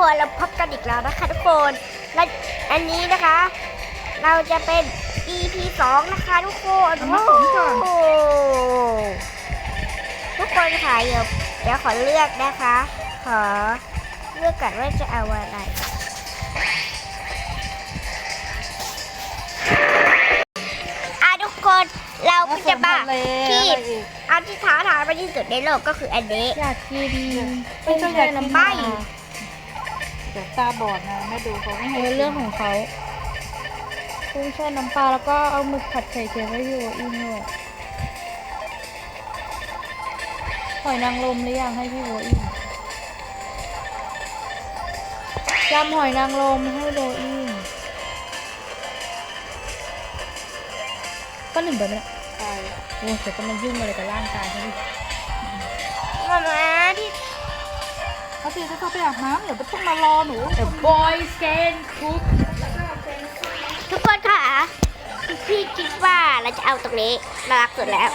คนเราพบกันอีกแล้วนะคะทุกคนและอันนี้นะคะ เราจะเป็น EP 2นะคะทุกคนเอามาผมก่อนโอ้ทุกคนค่ะเดี๋ยวเดี๋ยวขอเลือกนะคะ ขอเลือกกันว่าจะเอาอะไรอะทุกคนเราก็จะมาที่อันที่ท้าทายมากที่สุดในโลกก็คืออันนี้อยากกินไม่ใช่อยากกินไม่เดี๋ ยวตาบอดนะแม่ดูเขาไม่เอให้อเรื่องของเขากุ้งแช่น้ำปลาแล้วก็เอาหมึกผัดไข่เค็มไว้อยู่อีกหน่อยหอยนางรมหรือยังให้พี่โบอิงยำหอยนางรมให้โบอิงก็หนึ่งแบบนี้ไปโอ้ยแต่ก็มันยุ่งอะไรกับร่างกายเขาดิมามา ที่เอาสิถ้าเขาไปอาบน้ำเดี๋ยวไม่ต้องมารอหนู The boys can cook ทุกคนค่ะ พี่คิดว่าเราจะเอาตรงนี้น่ารักสุดแล้ว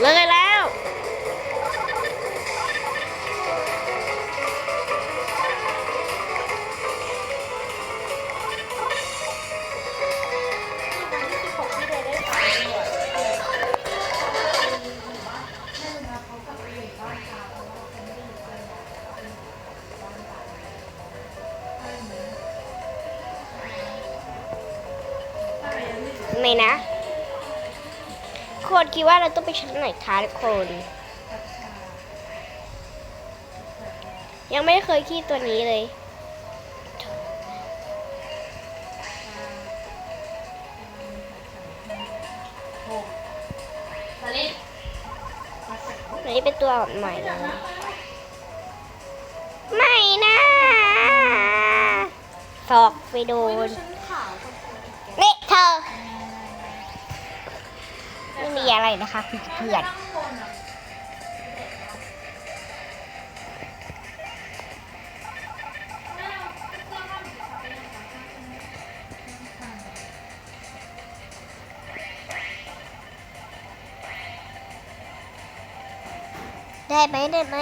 เลยแล้ว ไม่นะ คนคิดว่าเราต้องไปชั้นไหนคะทุกคน ยังไม่เคยขี้ตัวนี้เลย อันนี้เป็นตัวใหม่เลยไม่นะสอกไปโดนนี่เธอไมีอะไรนะคะเพื่อนได้ไหมได้ไหม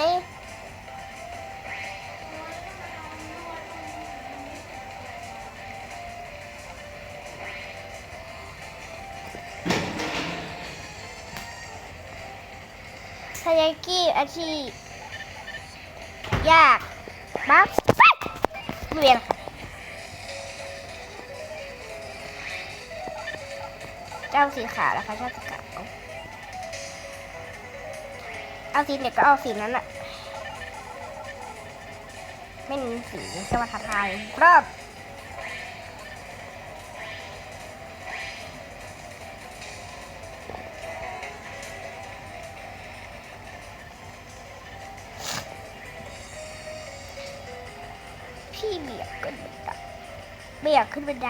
ทายากิอาชีพ ยากปั๊บเวียนเจ้าสีขาวนะคะชอบสีขาวเอาสีเนี่ยก็เอาสีนั้นอะไม่มีสีจะมาท้าทายรอบ เบียกขึ้นบันได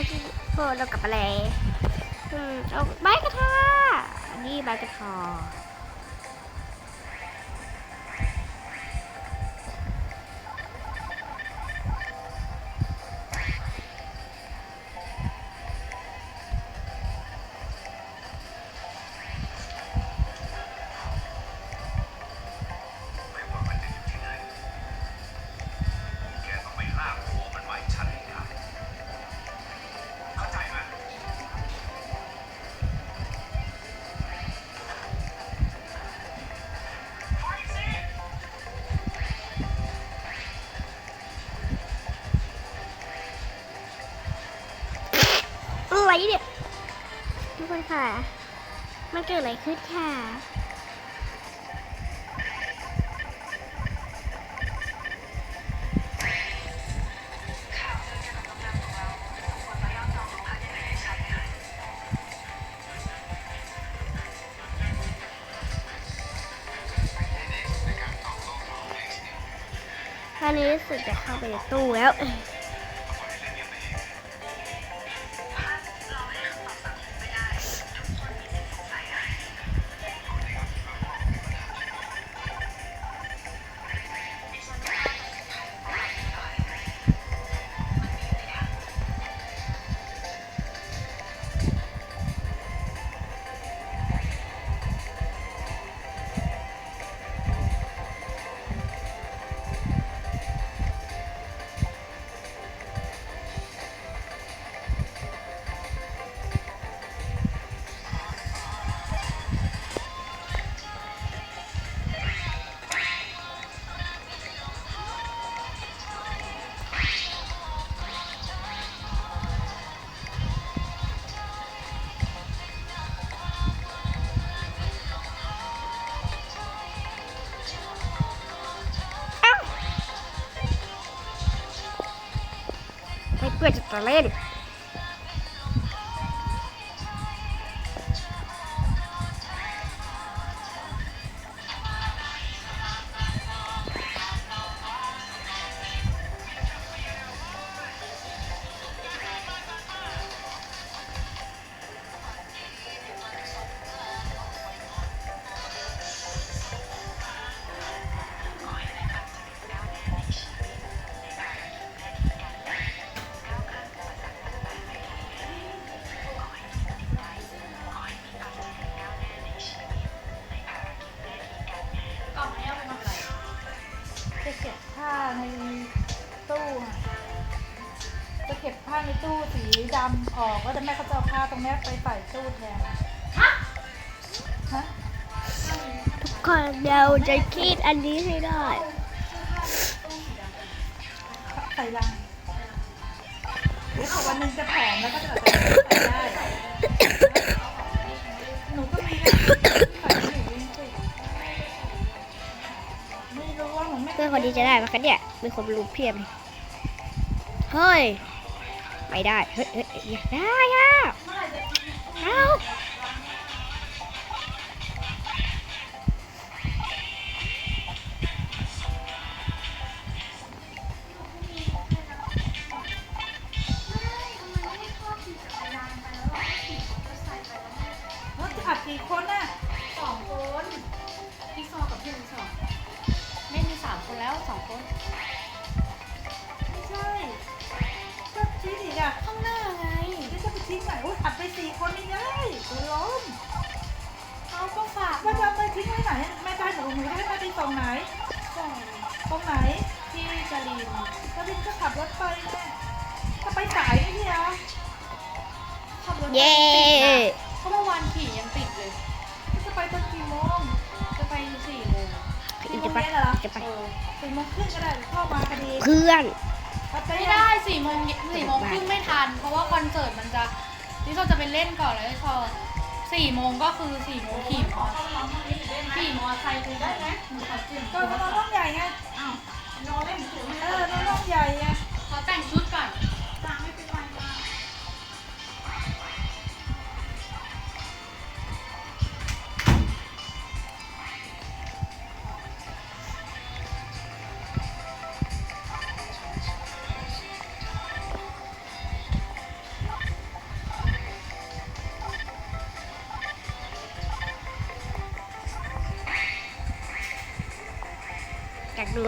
อาชีพเรากลับมาแล้วอืมเอาใบกระทาอันนี้ใบกระทา มันเกิดอะไรขึ้นค่ะท่านี้รู้สึกจะเข้าไปในตู้แล้ว ไในตู้อะจะเก็บผ้าในตู้สีดำออกแล้วแต่แม่ก็จะเอาผ้าตรงเนี้ยไปใส่ตู้แทนฮะทุกคนเราจะคิดอันนี้ให้ได้ ใส่ลังเดี๋ยวพอวันหนึงจะแผอมแล้วก็จะแบบ คนนี้วกันเนี่ยมีคนรุมเพียบเลยเฮ้ย ไม่ได้ เฮ้ยเฮ้ยได้อะเอา หนูหนูให้แม่ไปส่งไหนส่งตรงไหนที่จรินแล้วดินก็ขับรถไปแม่ถ้าไปสายไม่ใช่เหรอขับรถไปเย้ติดอะเพราะเมื่อวานขี่ยังติดเลยจะไปตอนกี่โมงจะไปสี่โมงสี่โมจะงไปเย็นเหรอจะไปเออสี่โมงครึ่งก็ได้เข้ามาพอดีเพื่อนเอาไปไม่ได้สี่โมงสี่โมงครึ่งไม่ทัน เพราะว่าคอนเสิร์ตมันจะพี่ซอจะไปเล่นก่อนแล้วพอ สี่โมงก็คือสี่โมงขี่มอขี่มอไซค์ไปได้ไหมก็นอนน้องใหญ่ไงอ้าวนอนเล่นถูกเออนอนน้องใหญ่ไงเขาแต่งชุด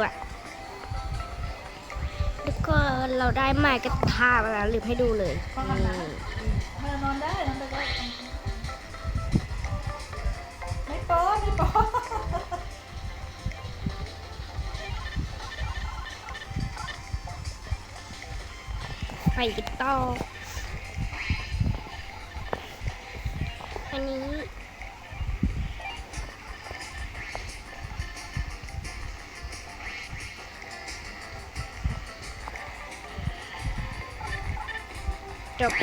ก่อนอยแล้วก็เราได้ไม้กระทามาแล้วลืมให้ดูเลยนี่เออนอนได้นอนไปได้ไม่โป๊ะไม่โป๊ะไปกันต่อ จบ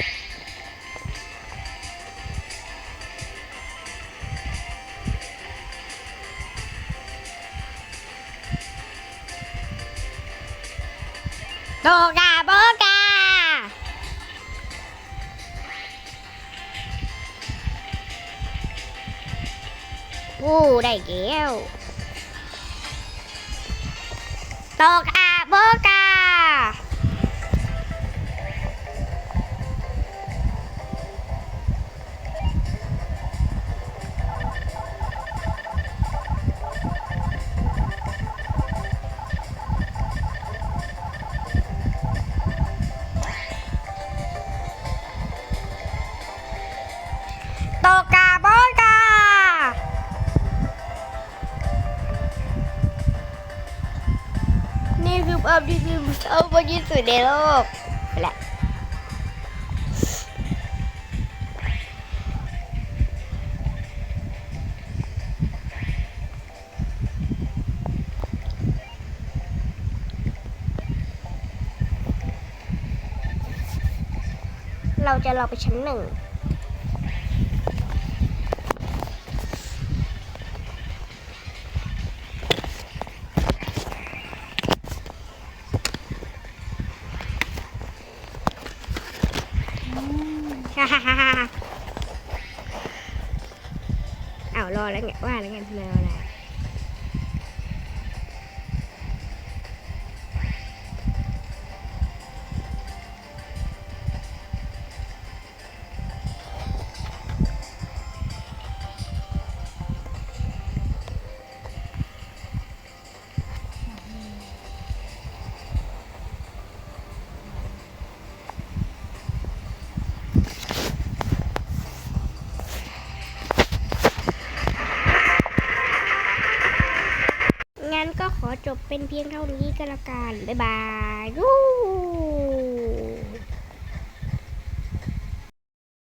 โดกาโบกาโอ้ได้แก้วโดกาโบกา โตกาโบกานี่คือภาพที่คือเศร้ามากที่สุดในโลกไปแหละเราจะรอไปชั้นหนึ่ง ฮ่าฮ่าฮ่าอ้าวรอแล้วไงว่าแล้วไงทำไมรออะไจบเป็นเพียงเท่านี้ก็แล้วกัน บ๊ายบายู